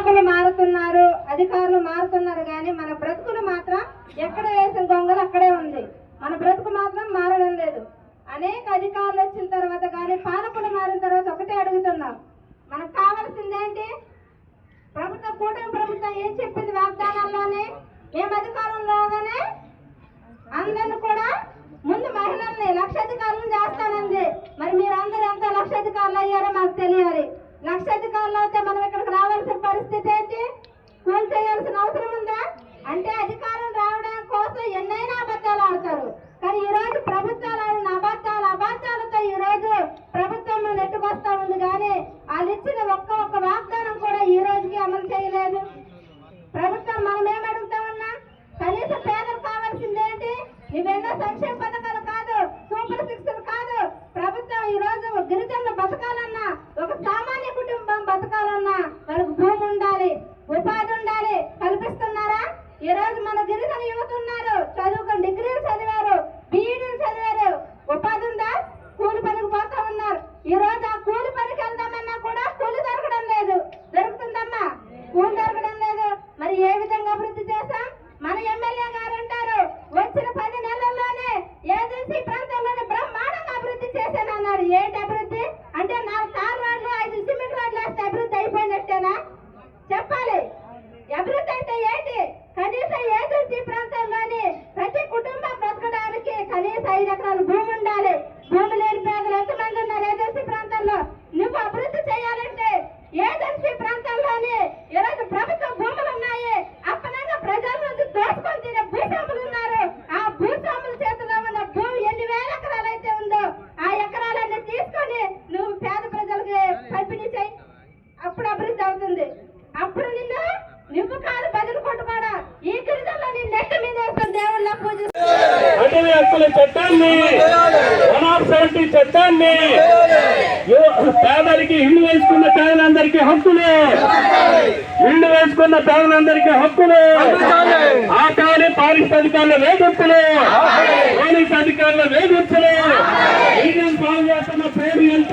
పాలకులు మారుతున్నారు అధికారులు మారుతున్నారు కానీ మన బ్రతుకులు మాత్రం ఎక్కడ వేసిన దొంగలు అక్కడే ఉంది. మన బ్రతుకు మాత్రం మారడం లేదు. అనేక అధికారులు వచ్చిన తర్వాత కానీ పాలకులు మారిన తర్వాత ఒకటే అడుగుతున్నాం. మనకు కావాల్సింది ఏంటి? ప్రభుత్వం కూటమి ప్రభుత్వం ఏం చెప్పింది వాగ్దానాల్లోనే? మేము అధికారంలోగానే అందరిని కూడా ముందు మహిళల్ని లక్షాధికారులను చేస్తానంది. మరి మీరు అందరూ ఎంత లక్షాధికారులు అయ్యారో మాకు తెలియాలి. లక్షాధికారులు అయితే మనం ఇక్కడికి రావాల్సిన పరిస్థితి ఏంటి? కూల్ చేయాల్సిన అవసరం ఉందా? అంటే అధికారం రావడం కోసం ఎన్నైనా అబద్ధాలు ఆడతారు. కానీ ఈ రోజు ప్రభుత్వాలు ఆడిన అబద్ధాలు అబద్ధాలతో ఈ రోజు ప్రభుత్వం నెట్టుకొస్తా ఉంది. కానీ వాళ్ళు ఇచ్చిన ఒక్క ఒక్క వాగ్దానం కూడా ఈ రోజుకి అమలు చేయలేదు. ప్రభుత్వం మనం ఏం అడుగుతా పేదలు కావాల్సిందేంటి ఏంటి? సంక్షేమ యువత ఉన్నారు చదువుకొని డిగ్రీలు చదివారు బీఈడీలు చదివారు ఉపాధి ఉందా కూలి పనికి పోతా ఉన్నారు ఈ రోజు ఆ కూలి పనికి వెళ్దామన్నా కూడా కూలి దొరకడం లేదు దొరుకుతుందమ్మా కూలి దొరకడం లేదు మరి ఏ విధంగా అభివృద్ధి చేశాం మన ఎమ్మెల్యే గారు అంటారు వచ్చిన పది నెలల్లోనే ఏజెన్సీ ప్రాంతంలోనే బ్రహ్మాండంగా అభివృద్ధి చేశానన్నాడు ఏంటి అభివృద్ధి అంటే నాలుగు తార్ రోడ్లు ఐదు సిమెంట్ రోడ్లు వేస్తే అభివృద్ధి అయిపోయినట్టేనా చెప్పాలి అభివృద్ధి అంటే ఏంటి కనీస ఏజెన్సీ ప్రాంతంలోని ప్రతి కుటుంబం బ్రతకడానికి కనీస ఐదు ఎకరాలు భూమి ఉండాలి. భూమి లేని పేదలు ఎంతమంది ఉన్నారు? ఏజెన్సీ ప్రాంతంలో. నువ్వు అభివృద్ధి చేయాలంటే ఏజెన్సీ ప్రాంతాల్లో హక్కుల చట్టాన్ని వన్ ఆఫ్ సెవెంటీ చట్టాన్ని పేదలకి ఇల్లు వేసుకున్న పేదలందరికీ హక్కులు. ఇల్లు వేసుకున్న పేదలందరికీ హక్కులు. ఆకాలి పారిశ్రామికాల వేధింపులు. పోలీస్ అధికారుల వేధింపులు. ఇండియన్ పాలు చేస్తున్న పేరు ఎంత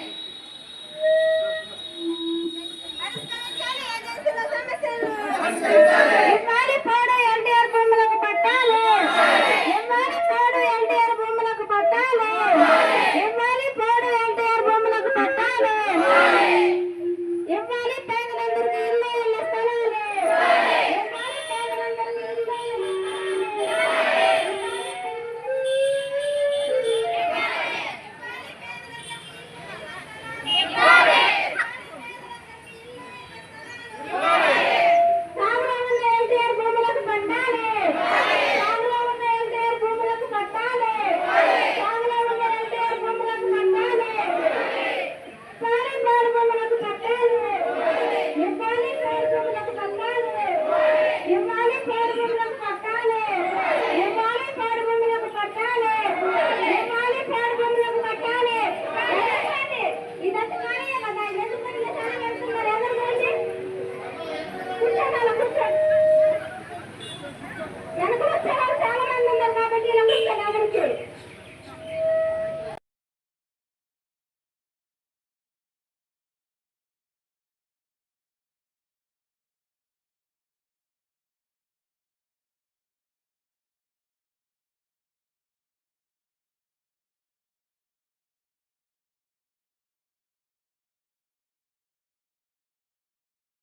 Jerusalém.